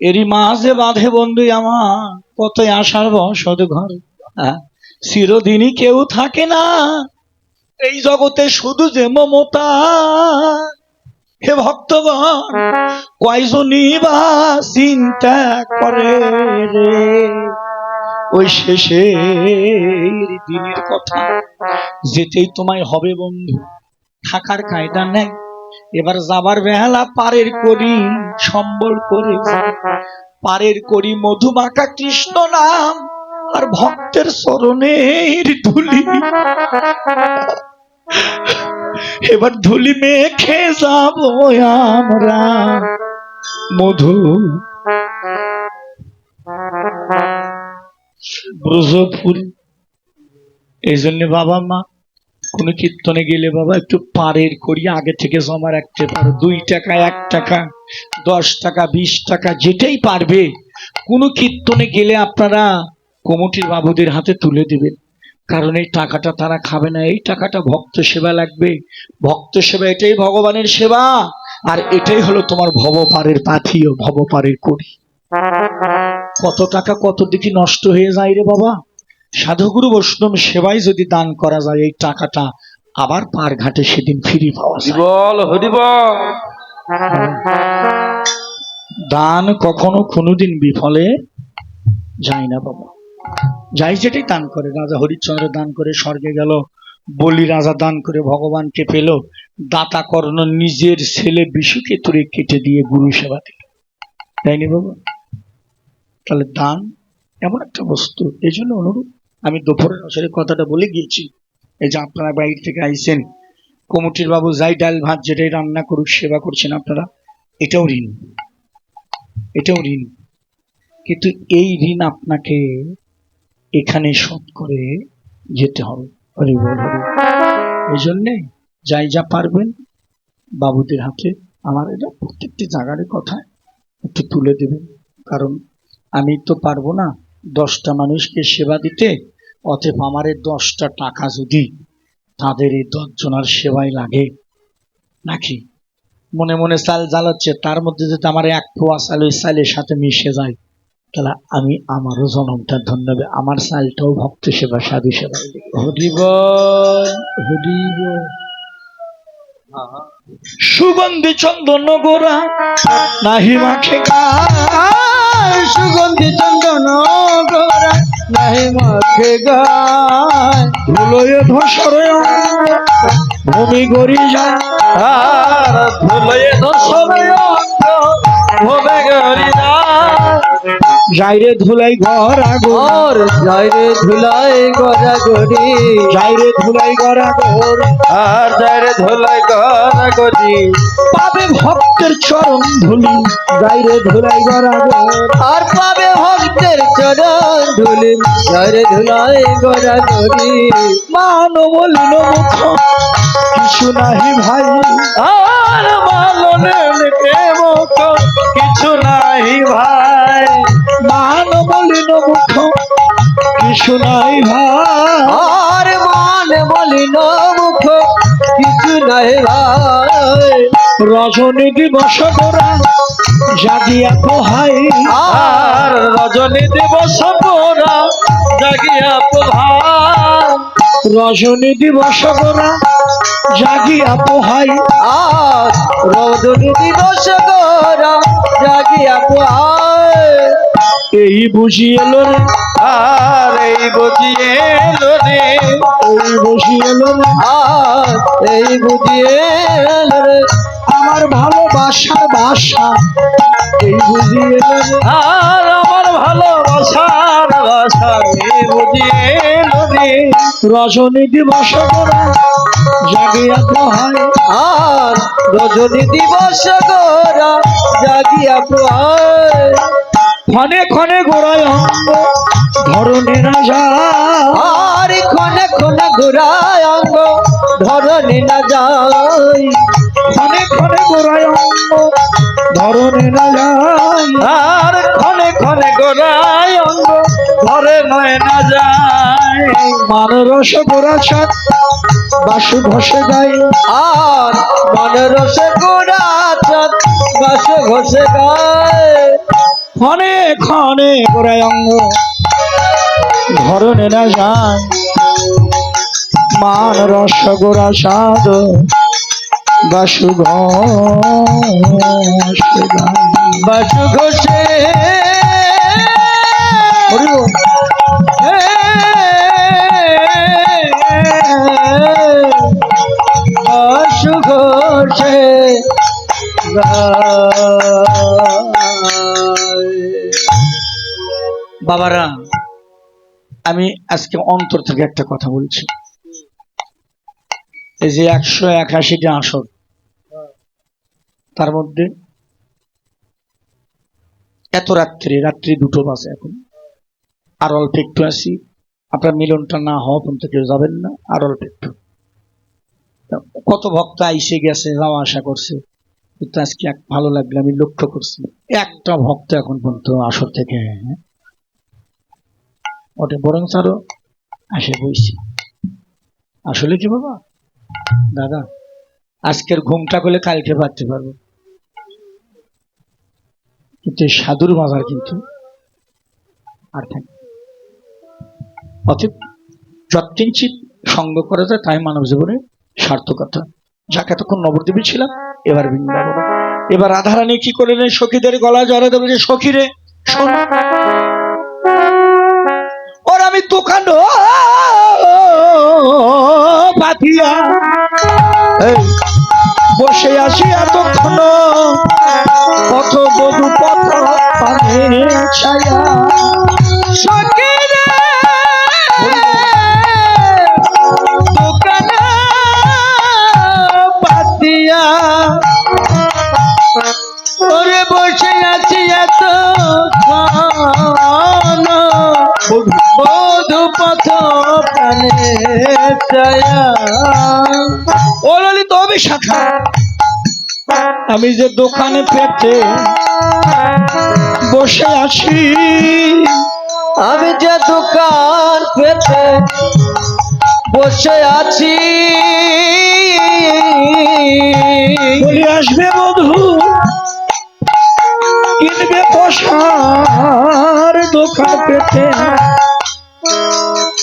এরই মাঝে বাঁধে বন্ধু আমার কত আশার বসত ঘর। চিরদিনই কেউ থাকে না। এই জগতে শুধু যে মমতা। হে ভক্তগণ, কয়জনই বা চিন্তা করে ওই শেষে দিনের কথা, যেতেই তোমায় হবে বন্ধু। থাকার কায়দা নেই। এবার যাবার বেহালা পারের করি, সম্বল করে পারের করি মধুমাখা কৃষ্ণ নাম, আর ভক্তের চরণের ধুলি। এবার ধুলি মেখে যাব আমরা, মধু। ব্রজফুল এই জন্য বাবা মা কোনো কীর্তনে গেলে বাবা একটু পারের করি, আগে থেকে জমা রাখতে পারো। দুই টাকা, এক টাকা, দশ টাকা, বিশ টাকা, যেটাই পারবে। কোনো কীর্তনে গেলে আপনারা কমিটির বাবুদের হাতে তুলে দেবেন। কারণ এই টাকাটা তারা খাবে না। এই টাকাটা ভক্ত সেবা লাগবে। ভক্ত সেবা, এটাই ভগবানের সেবা। আর এটাই হলো তোমার ভবপারের পাথিও, ভবপারের করি কত টাকা কত দিকে নষ্ট হয়ে যায় রে বাবা? সাধুগুরু বৈষ্ণব সেবায় যদি দান করা যায় এই টাকাটা আবার পার ঘাটে সেদিন ফিরে পাওয়া যায়। বল হরি বল দান কখনো কোনোদিন বিফলে যায় না বাবা। যাই যেটাই দান করে রাজা হরিশ্চন্দ্র দান করে স্বর্গে গেল বলি রাজা দান করে ভগবানকে পেল দাতা কর্ণ নিজের ছেলে বিশুকে তুলে কেটে দিয়ে গুরু সেবা দিল। তাইনি বাবা? তাহলে দান এমন একটা বস্তু এই জন্য অনুরূপ আমি দুপুরের আসলে কথাটা বলে গিয়েছি। এই যে আপনারা বাইরে থেকে আইছেন কমিটির বাবু যাই ডাল ভাত যেটাই রান্না করুক, সেবা করছেন আপনারা, এটাও ঋণ। এটাও ঋণ। কিন্তু এই ঋণ আপনাকে এখানে শোধ করে যেতে হবে হরি বল হরি এই জন্যে যাই যা পারবেন, বাবুদের হাতে আমার এটা প্রত্যেকটি জায়গার কথা একটু তুলে দেবেন। কারণ আমি তো পারব না দশটা মানুষকে সেবা দিতে অতএব আমার এই দশটা টাকা যদি তাদের এই দশজনার সেবায় লাগে। নাকি? মনে মনে চাল জ্বালাচ্ছে তার মধ্যে যদি আমার এক পোয়া চাল ওই চালের সাথে মিশে যায় তাহলে আমি আমারও জনমটা ধন্য হবে। আমার চালটাও ভক্ত সেবা সাধু সেবা। সুগন্ধি চন্দন গোরা নাহি মাখে সুগন্ধি চন্দন ধুলোয় ধসরে ভূমি গরি যায়। ধুলোয় ধুলয়ে ভূমি গরি যাইরে ধুলাই ঘর আগো ওর যাইরে ধুলাই গজা গরি যাইরে ধুলাই ঘর আগর। আর যাইরে ধুলাই গজা গরি পাবে ভক্তের চরণ ধুলি যাইরে ধুলাই ঘর আগর। আর পাবে ভক্তের চরণ ধুলি যাইরে ধুলাই গজা গরি মানব মুখ কিছু নাহি ভাই। আর মালনের প্রেমক কিছু নাহি ভাই। মানব লিন মুখ কিছু নাই ভাই। আর মান বলিন মুখ কিছু নাই ভাই। রজনী দিবস গোরা জাগিয়া পোহাই। আর রজনী দিবস পোরা জাগিয়া প্রভাত রজনী দিবস গোরা জাগিয়া পোহাই। আর রজনী দিবস গোরা জাগিয়া প্রভাত এই বুঝি এলো রে। আর এই বুঝিয়ে এলো রে। এই বুঝি এলো রে। আর এই বুঝিয়ে এলো রে। আমার ভালোবাসার বাসা এই বুঝি এলো আর আমার ভালোবাসার বাসা এই বুঝিয়ে এলো রে। রজনী দিবস গোরা জাগিয়া পোহাই আর রজনী দিবস গোরা জাগিয়া প্রহার। ক্ষণে ক্ষণে গোড়ায় অঙ্গ ধরনের রাজা আর ক্ষণে ক্ষণে ঘোরায় অঙ্গ ধরনি না যাই ক্ষণে ক্ষণে গোড়ায় অঙ্গ ধরনের রাজা আর ক্ষণে ক্ষণে অঙ্গ ধরে নয় না যায়। মান রস গোড়া ছাদ বাসু ঘষে গাই আর মন রসে গোড়া চাঁদ বাসে ঘষে গায়। ক্ষণে ক্ষণে গোড়ায় অঙ্গ। ধরনে না যায় মান রস গোড়া সাদ বাসু। বাসু ঘোষে বাসু ঘোষে বাবারা আমি আজকে অন্তর থেকে একটা কথা বলছি। এই যে একশো একাশিটা আসর তার মধ্যে এত রাত্রি রাত্রি দুটো বাজে এখন। আর অল্প একটু আসি আপনার মিলনটা না হওয়া পর্যন্ত কেউ যাবেন না আর অল্প একটু। কত ভক্ত আইসে গেছে যাওয়া আশা করছে। কিন্তু আজকে এক ভালো লাগল আমি লক্ষ্য করছি। একটা ভক্ত এখন পর্যন্ত আসর থেকে হ্যাঁ, ওটা বরং আরও আসে বইছি। আসলে কি বাবা? দাদা, আজকের ঘুমটা করলে কালকে পারতে পারব। কিন্তু সাধুর বাজার কিন্তু আর থাকে। অতএব যৎকিঞ্চিত সঙ্গ করা যায় তাই মানব জীবনে সার্থকতা। যাকে এতক্ষণ নবদ্বীপে ছিলাম, এবার বৃন্দাবন এবার রাধারানী কি করলেন? সখীদের গলা জড়া দেবে যে সখীরে শোন। বসে আসি এতক্ষণ। আমি যে দোকানে পেতে বসে আছি আমি যে দোকান পেতে বসে আছি। বলি আসবে বধু কিনবে পশার দোকান পেতে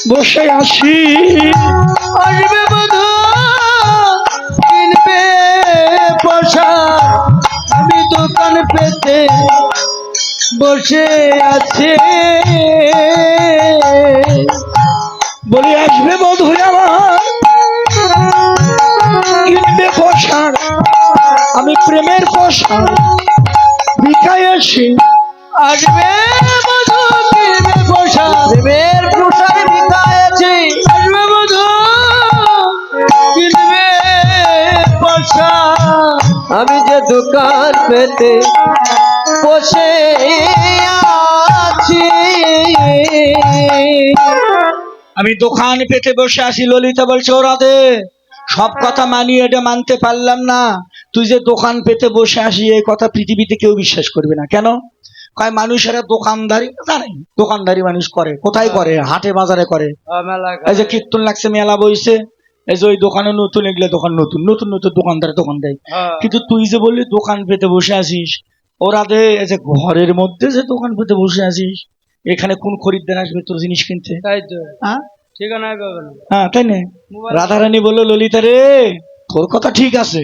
বসে আছি। আসবে বধু পেতে বসে আছি। বলি, আসবে বধু আমার, কিনবে আমি প্রেমের পোশাক বিকায় আসি আসবে আমি যে দোকান পেতে বসে আছি। আমি দোকান পেতে বসে আছি ললিতা বলছে ও রাধে সব কথা মানি এটা মানতে পারলাম না। তুই যে দোকান পেতে বসে আসি এই কথা পৃথিবীতে কেউ বিশ্বাস করবে না। কেন? কয় মানুষেরা দোকানদারি জানে দোকানদারি মানুষ করে। কোথায় করে? হাটে বাজারে করে। এই যে কীর্তন লাগছে মেলা বইছে। এই যে ওই দোকানে নতুন এগুলো দোকান নতুন নতুন নতুন দোকানদার দোকান দেয়। কিন্তু তুই যে বললি দোকান পেতে বসে আছিস ওরা দে যে ঘরের মধ্যে যে দোকান পেতে বসে আছিস এখানে কোন খরিদ্দার আসবে তোর জিনিস কিনতে? তাই তো। হ্যাঁ? ঠিকানায় পাবে না হ্যাঁ তাই না। রাধারানী বলল ললিতা রে তোর কথা ঠিক আছে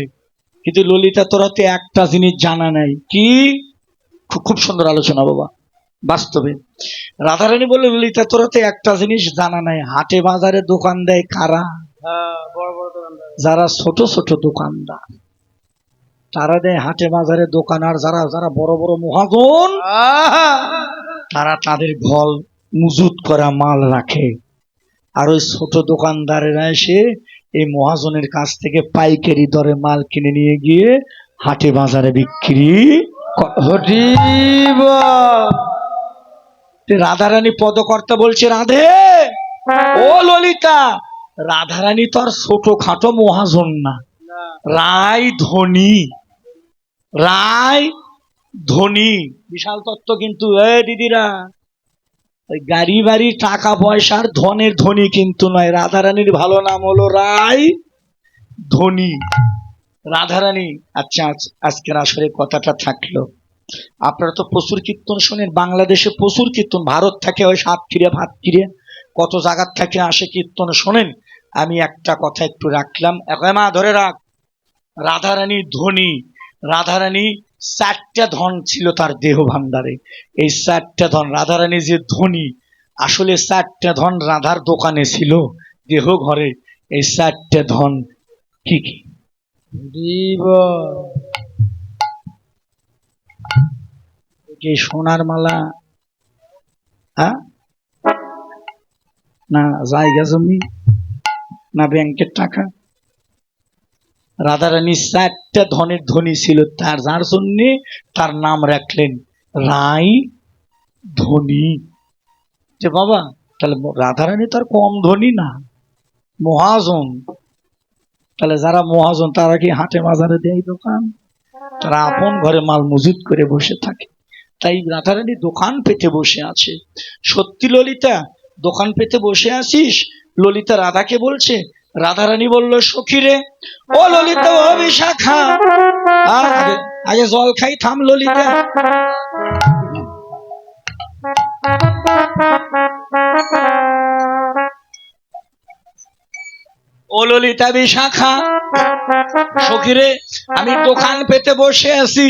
কিন্তু ললিতা তোর হাতে একটা জিনিস জানা নাই। কি? খুব খুব সুন্দর আলোচনা বাবা বাস্তবে। রাধারানী বলল ললিতা তোর হাতে একটা জিনিস জানা নাই। হাটে বাজারে দোকান দেয় কারা? হ্যাঁ বড় বড় দোকানদার। যারা ছোট ছোট দোকানদার। তারা দেয় হাটে বাজারে দোকান আর যারা যারা বড় বড় মহাজন তারা তাদের ঘর মজুত করা মাল রাখে। আর ওই ছোট দোকানদারেরা এসে এই মহাজনের কাছ থেকে পাইকারি দরে মাল কিনে নিয়ে গিয়ে হাটে বাজারে বিক্রি রাধারানী পদকর্তা বলছে রাধে ও ললিতা রাধারানী তো আর ছোট খাটো মহাজন না। রায় ধনী। রায় ধনী। বিশাল তত্ত্ব কিন্তু, এ দিদিরা। ওই গাড়ি বাড়ি, টাকা পয়সার ধনের ধনী কিন্তু নয়। রাধারানীর ভালো নাম হলো রায় ধনী। রাধারানী আচ্ছা আজ- আজকের আসলে কথাটা থাকল। আপনারা তো প্রচুর কীর্তন শোনেন। বাংলাদেশে প্রচুর কীর্তন। ভারত থাকে ওই সাতক্ষীরে ভাতক্ষীরে কত জায়গার থেকে আসে কীর্তন শোনেন? আমি একটা কথা একটু রাখলাম। মা ধরে রাখ। রাধারানী ধনী। রাধারানী চারটা ধন ছিল তার দেহ ভান্ডারে এই চারটা ধন, রাধারানী যে ধনী, আসলে চারটা ধন রাধার দোকানে ছিল, দেহ ঘরে। এই চারটা ধন কি কি? সোনার মালা হ্যাঁ? না, জায়গা জমি, না ব্যাংকের টাকা? রাধারানী চারটা ধনের ধনী ছিল, তার যার জন্য তার নাম রাখলেন রাই ধনী। যে বাবা, তাহলে রাধারানী তার কম ধনী না, মহাজন। তাহলে যারা মহাজন, তারা কি হাটে বাজারে দেয় দোকান? তারা আপন ঘরে মাল মজুদ করে বসে থাকে। তাই রাধারানী দোকান পেতে বসে আছে। সত্যি ললিতা, দোকান পেতে বসে আছিস? ললিতা রাধাকে বলছে রাধারানী বলল সখিরে ও ললিতা অভিশাখা। আর আগে জল খাই থাম ললিতা। ললিতা বিশাখা। সখীরে, আমি দোকান পেতে বসে আছি।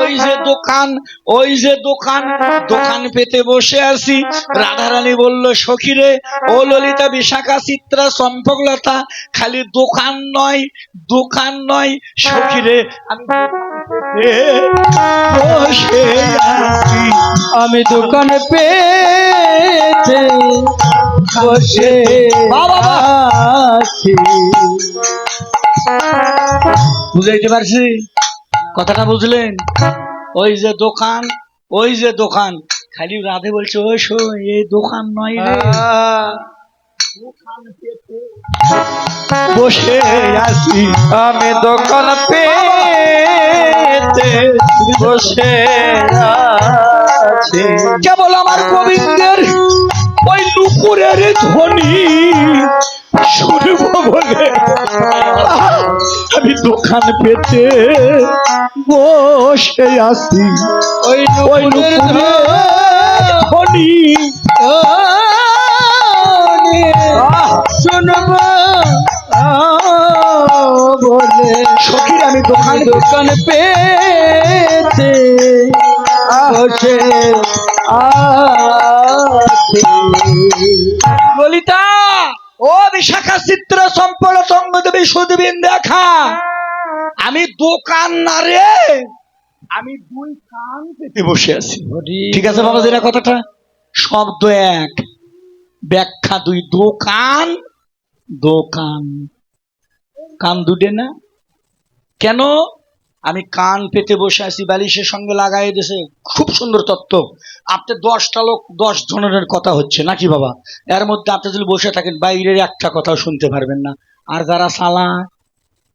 ওই যে দোকান, ওই যে দোকান দোকান পেতে বসে আছি। রাধারানী বলল, সখিরে, ও ললিতা বিশাখা, চিত্রা, চম্পকলতা, খালি দোকান নয় দোকান নয়। সখিরে, আমি দোকান আছি। আমি দোকানে পেতে বসে বুঝাইতে পারছি? কথাটা বুঝলেন? ওই যে দোকান, ওই যে দোকান। খালি রাধে বলছে, ওই শো এই দোকান নয় রে। বসে আছি। আমি দোকান পেতে বসে আছি। কেবল আমার গোবিন্দের নুপুরের ধ্বনি শুনব বলে। আমি দোকান পেতে বসে আছি। ওই ওই ধ্বনি। শুনব। বলে সখীর আমি দোকান দোকান পেতে বসে আছি। ললিতা ও বিশাখা চিত্র সম্পল সঙ্গদেবী সুদবিন দেখা। আমি দোকান না রে আমি দুই কান পেতে বসে আছি। ঠিক আছে বাবা যেটা কথাটা? শব্দ এক ব্যাখ্যা দুই দোকান দোকান কান। দুটে না? কেন? আমি কান পেতে বসে আছি, বালিশের সঙ্গে লাগাই দিয়েছে খুব সুন্দর তত্ত্ব। আপনি দশটা লোক, দশ জনের কথা হচ্ছে, নাকি বাবা? এর মধ্যে আপনি যদি বসে থাকেন, বাইরের একটা কথাও শুনতে পারবেন না। আর যারা সালা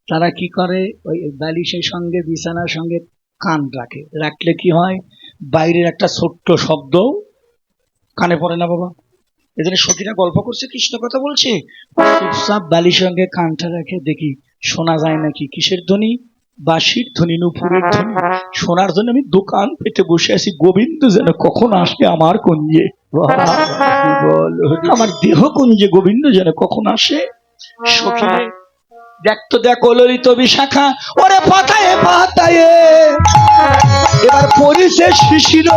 তারা কি করে? ওই বালিশের সঙ্গে, বিছানার সঙ্গে কান রাখে। রাখলে কি হয়? বাইরের একটা ছোট্ট শব্দ কানে পড়ে না বাবা? এজন্য সখীরা গল্প করছে, কৃষ্ণ কথা বলছে। চুপচাপ বালির সঙ্গে কানটা রেখে দেখি, শোনা যায় নাকি কিসের ধ্বনি? বাঁশির ধ্বনি, নুপুরের ধ্বনি, শোনার জন্য আমি দোকান পেতে বসে আছি। গোবিন্দ যেন কখন আসে আমার কুঞ্জে? আমার দেহ কুঞ্জে গোবিন্দ যেন কখন আসে? সখীরে দেখ তো দেখ ললিত বিশাখা। ওরে পাতায়ে পাতায়ে। এবার পরিছে শিশির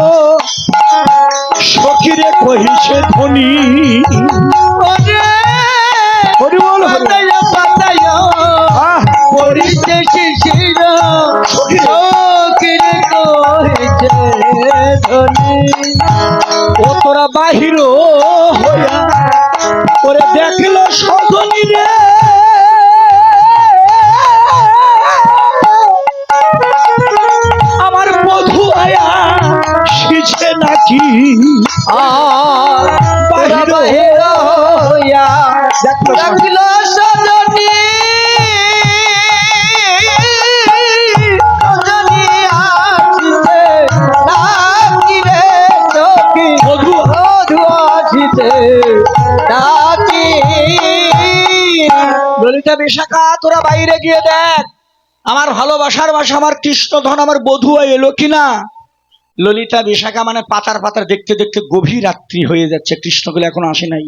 কহিছে ধ্বনি। হরি বল। ও তোরা বাহির হইয়া ওরে দেখল সজনী রে। আমার বধু আয়া শিছে নাকি? আর বাহির হইয়া দেখল সজনী। বিশাখা তোরা বাইরে গিয়ে দেখ। আমার ভালোবাসার বাসা আমার কৃষ্ণধন, আমার বধু এলো কিনা? ললিতা বিশাখা মানে পাতার পাতার দেখতে দেখতে গভীর রাত্রি হয়ে যাচ্ছে। কৃষ্ণগুলো এখন আসে নাই।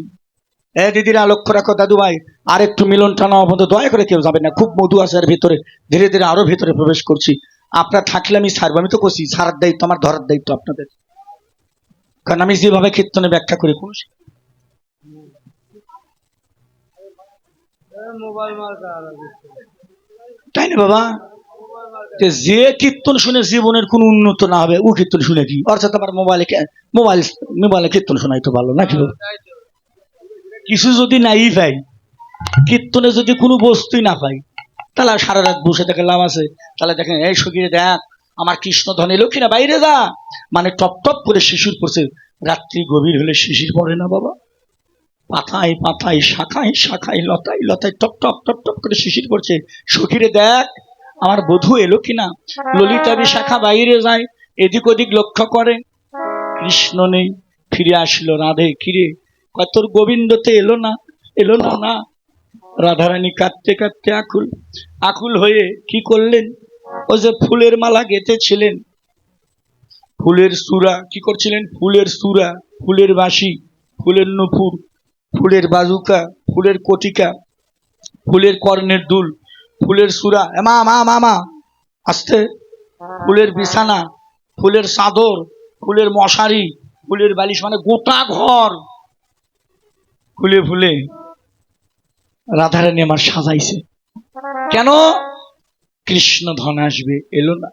এ দিদিরা, লক্ষ্য রাখো দাদু ভাই আর একটু মিলন টানা অবন্ধ দয়া করে কেউ যাবে না। খুব মধু আছে আর ভিতরে। ধীরে ধীরে আরও ভিতরে প্রবেশ করছি। আপনার থাকলে আমি ছাড়বো, আমি তো করছি ছাড়ার দায়িত্ব, আমার ধরার দায়িত্ব আপনাদের। কারণ আমি যেভাবে কীর্তনে ব্যাখ্যা করি, কোন তাই না বাবা? যে কীর্তন শুনে জীবনের কোন উন্নত না হবে, ও কীর্তন শুনে কি? অর্থাৎ আমার মোবাইলে মোবাইল মোবাইলে কীর্তন শোনাই তো ভালো নাকি কিছু যদি নাই পাই কীর্তনে যদি কোনো বস্তুই না পাই, তাহলে সারা রাত বসে থেকে লাভ আছে। তাহলে দেখেন, এই সকিয়ে দেখ, আমার কৃষ্ণ ধন এলো কিনা বাইরে যা। মানে টপ টপ করে শিশুর পড়ছে। রাত্রি গভীর হলে শিশির পড়ে না বাবা। পাতায় পাতায় শাখায় শাখায়, লতায় লতায় টপ টপ টপ টপ করে শিশির পড়ছে সখীরে দেখ, আমার বধু এলো কিনা? ললিতা শাখা বাইরে যায়, এদিক ওদিক লক্ষ্য করে। কৃষ্ণ নেই, ফিরে আসলো রাধে, কিরে? কয়, তোর গোবিন্দতে এলো না এলো না না। রাধারানী কাঁদতে কাঁদতে আকুল আকুল হয়ে কি করলেন? ও যে ফুলের মালা গেঁথেছিলেন। ফুলের সুরা, কি করছিলেন? ফুলের সুরা, ফুলের বাঁশি, ফুলের নুপুর। ফুলের বাজুকা, ফুলের কটিকা, ফুলের কর্ণের দুল, ফুলের সুরা, এ মা মা মা আসতে ফুলের বিছানা, ফুলের চাদর, ফুলের মশারি, ফুলের বালিশ মানে গোটা ঘর ফুলে ফুলে রাধারানী আমার সাজাইছে। কেন? কৃষ্ণ ধন আসবে, এলো না।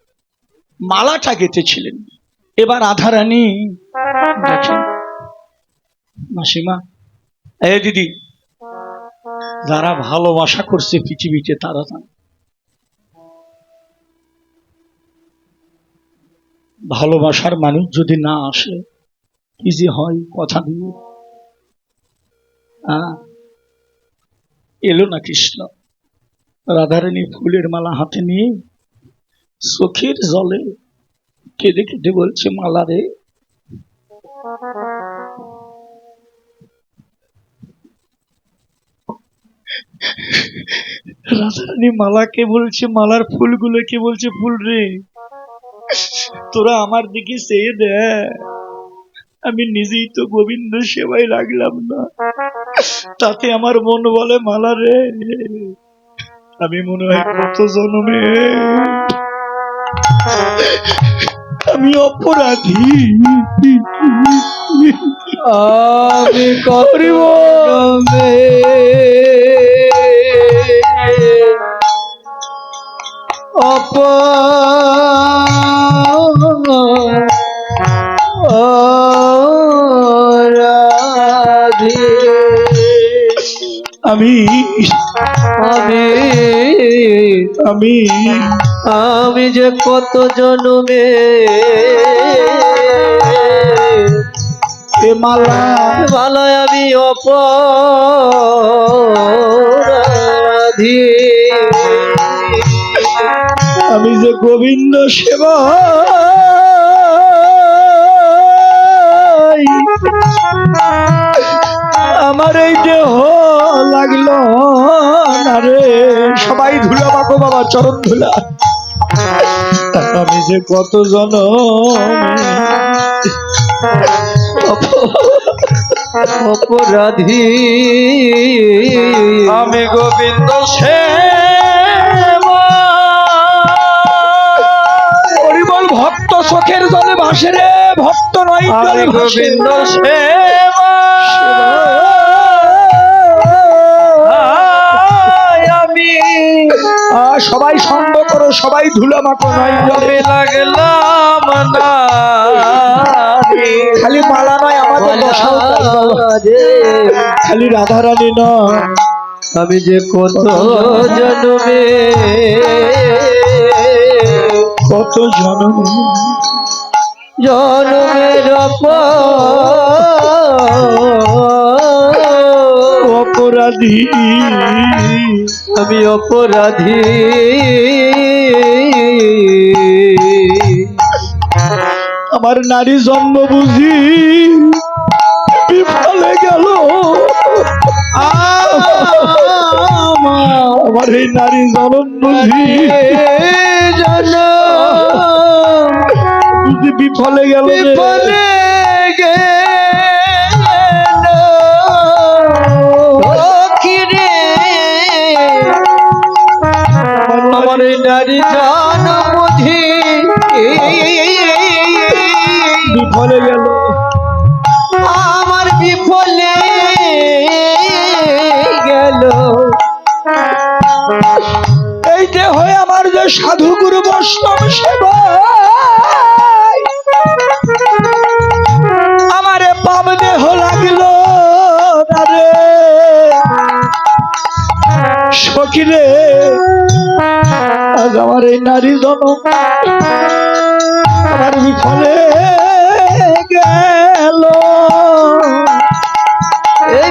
মালাটা গেঁথেছিলেন। এবার রাধারানী দেখেন, মাসিমা এ দিদি, যারা ভালোবাসা করছে পৃথিবীতে, তারা জানে। ভালোবাসার মানুষ যদি না আসে, কি যে হয় কথা দিয়ে এলো না কৃষ্ণ। রাধারানী ফুলের মালা হাতে নিয়ে চোখের জলে কেঁদে কেঁদে বলছে, মালা রে। রাধারানী মালাকে বলছে? মালার ফুলগুলোকে বলছে ফুল রে? তোরা আমার দিকে চেয়ে দে আমি নিজেই তো গোবিন্দ সেবায় লাগলাম না। তাতে আমার মন বলে মালা রে। আমি মনে হয় কত জন্মে। আমি অপরাধী। আমি করিব আমি আমি আমি আমি যে কত জন্মে মালা ভালোই আমি অপরাধী। আমি যে গোবিন্দ সেবা আমার এই দেহ লাগল না রে। সবাই ধুলা বাবু বাবা চরণ ধুলা। আমি যে কত জন অপরাধী। আমি গোবিন্দ হরিবল ভক্ত চোখের জলে ভাসে রে ভক্ত নয় জলে। গোবিন্দ আমি। সবাই সঙ্গ করো সবাই ধুলা মাখো নয় জলে লাগলাম না। খালি মালা নয় আমাদের দশাও বাবা। খালি রাধারানী নয়। আমি যে কত জন্মে কত জনম? জন্মের অপরাধী। আমি অপরাধী। আমার নারী জন্ম বুঝি বিফলে গেল। আমার এই নারী জন্ম বুঝি যে বিফলে গেল। বিফলে আমার এই নারী জান সখী আজ আমার এই নারী জন আমার বিফলে গেল। এই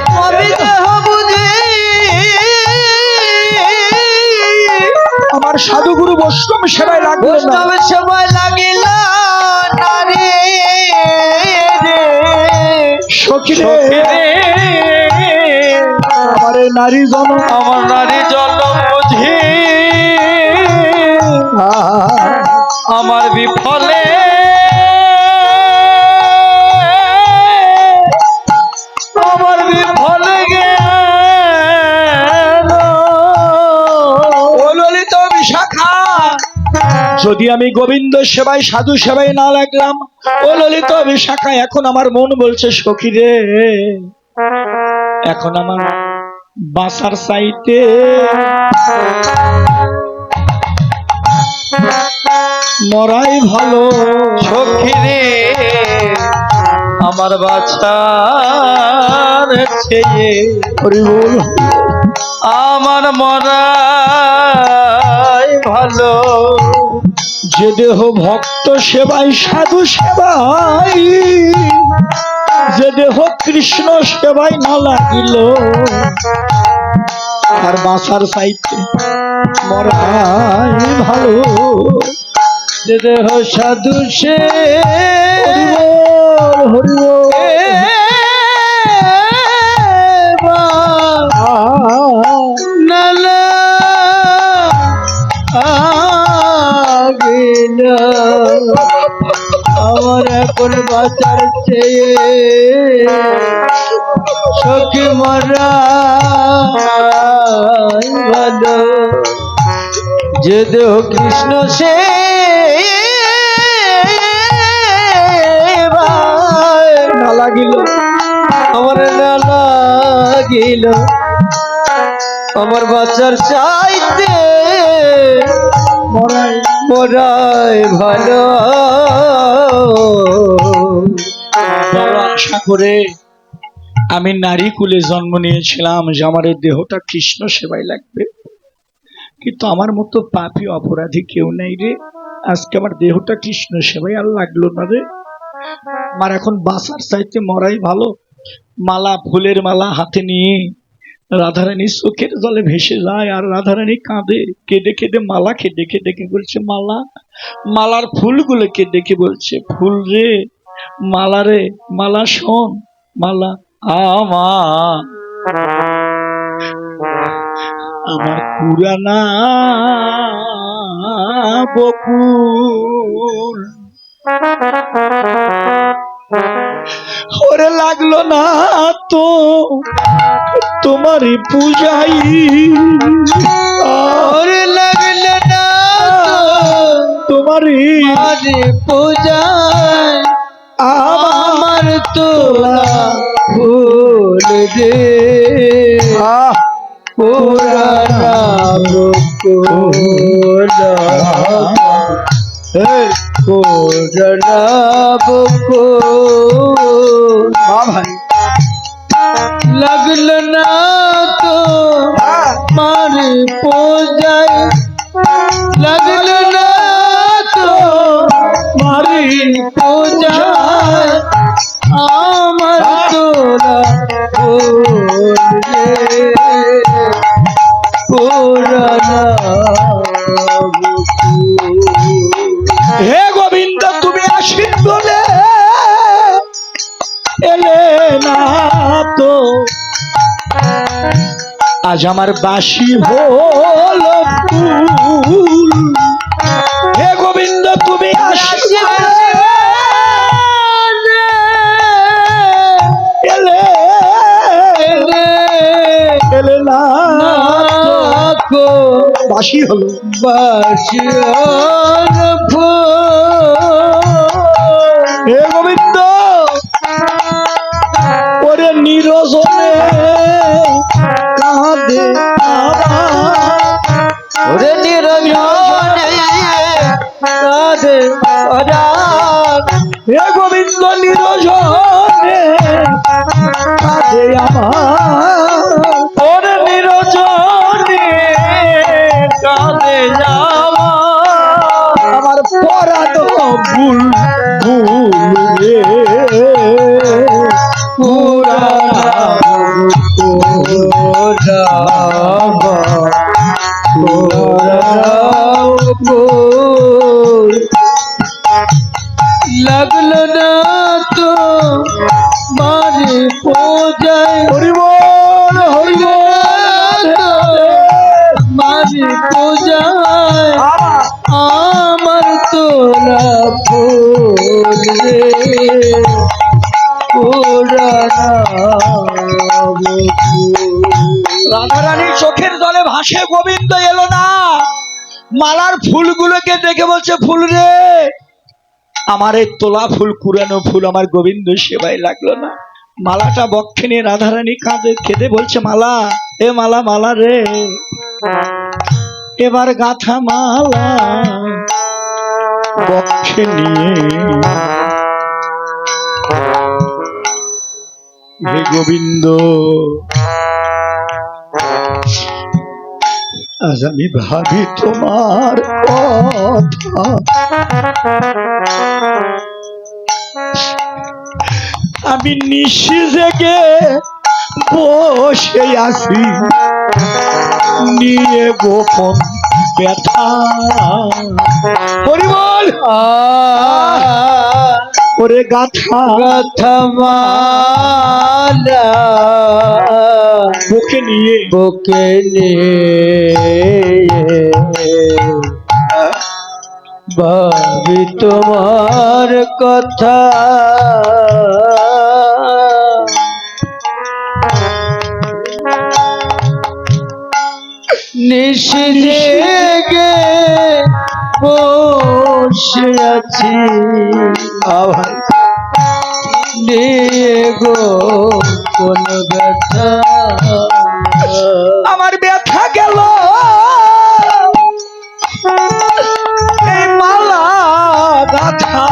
আমার সাধু গুরু বৈষ্ণব সেবায় লাগল না। বৈষ্ণব সময় লাগিল নারী সখী রে আমার এই নারী জন আমার নারী জন্ম। আমার বিফলে। আমার বিফলে গেল। ও ললিত বিশাখা, যদি আমি গোবিন্দ সেবায়, সাধু সেবায় না লাগলাম, ও ললিত বিশাখা, এখন আমার মন বলছে, সখী রে, এখন আমার বাসার সাইতে মরাই ভালো, সখী রে। আমার বাচ্চার ছেয়ে পরিবল আমার মরাই ভালো। যে দেহ ভক্ত সেবায় সাধু সেবাই, যে দেহ কৃষ্ণ সেবাই না লাগিল। আর বাসার সাইতে মরাই ভালো। যে দেহ সাধু সে আমার এখন বাঁচার চেয়ে সখী মরা ভালো যে দেহ কৃষ্ণ সে না লাগিল, আমার না লাগিল। আমার বাচ্চার চাইতে মরাই মরাই ভালো। করে আমি নারী কুলে জন্ম নিয়েছিলাম, যে আমার এই দেহটা কৃষ্ণ সেবায় লাগবে। কিন্তু আমার মতো পাপি অপরাধী কেউ নেই রে। আজকে আমার দেহটা কৃষ্ণ সেবায় আর লাগল না রে। আমার এখন বাসার চাইতে মরাই ভালো। মালা, ফুলের মালা হাতে নিয়ে রাধারানী চোখের জলে ভেসে যায় আর রাধারানী কাঁদে। কেঁদে কেঁদে মালা, কেঁদে কেঁদে কে বলছে মালা? মালার ফুলগুলো কেঁদে কে বলছে? ফুল রে, মালা রে, মালা শোন, মালা আমার। আমার পুরানা বকুল। ওরে লাগল না তো তোমারই পূজাই। ওরে লাগল না তোমারই পূজায় আমার তোলা রে আহ। পুরানা পুরানা বকুল। ভাই। আজ আমার বাসি হল ফুল। হে গোবিন্দ তুমি এলে না বাসি হলো। বাসি ফুল। রাধারানীর চোখের জলে ভাসে গোবিন্দ এলো না। মালার ফুলগুলোকে দেখে বলছে ফুল রে আমার এই তোলা ফুল কুরানো ফুল আমার গোবিন্দ সেবাই লাগল না। মালাটা বক্ষে নিয়ে রাধারানী কাঁদে খেতে বলছে মালা এ মালা মালা রে। এবার গাথা মালা বক্ষে নিয়ে। হে গোবিন্দ, আজ আমি ভাবি তোমার কথা। আমি নিশি জেগে বসে আছি। নিয়ে গোপন ব্যথা। ওরে গাথা। মালা। বুকে নিয়ে। বুকে ভাবি তোমার কথা। নিশিগে বসে আছি। আভাই নিয়ে গো কোন ব্যথা। আমার ব্যথা গেল। মালা গাথা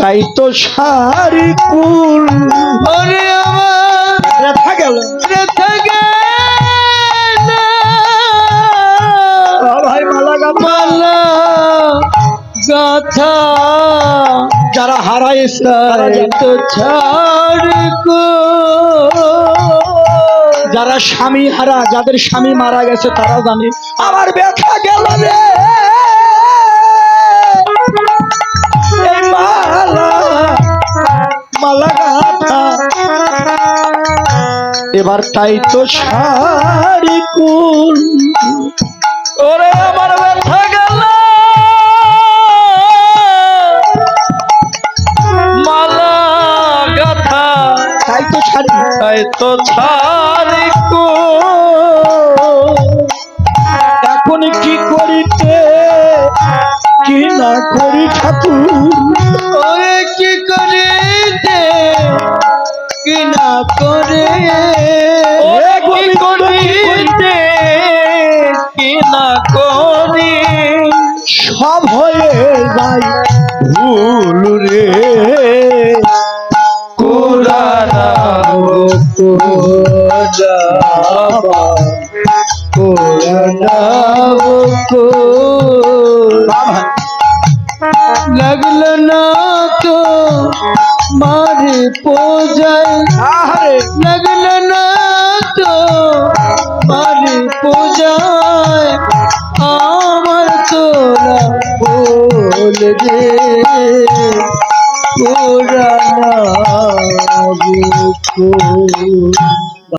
তাই তো শাড়ি কুল। আমার ব্যথা গেল। ব্যথা গেল। যারা ছাড় যারা স্বামী হারা, যাদের স্বামী মারা গেছে তারা জানে। আমার ব্যথা গেল এবার তাই তো শাড়ি কুল। ওরে আমার তো ছাড়ি কো এখন কি করিতে? কি না করি ঠাকুর? ওরে কি করিতে? কি না করে পূজায় লাগল না তো বাড়ি পূজায় আমার তোরা বল রে পুরানা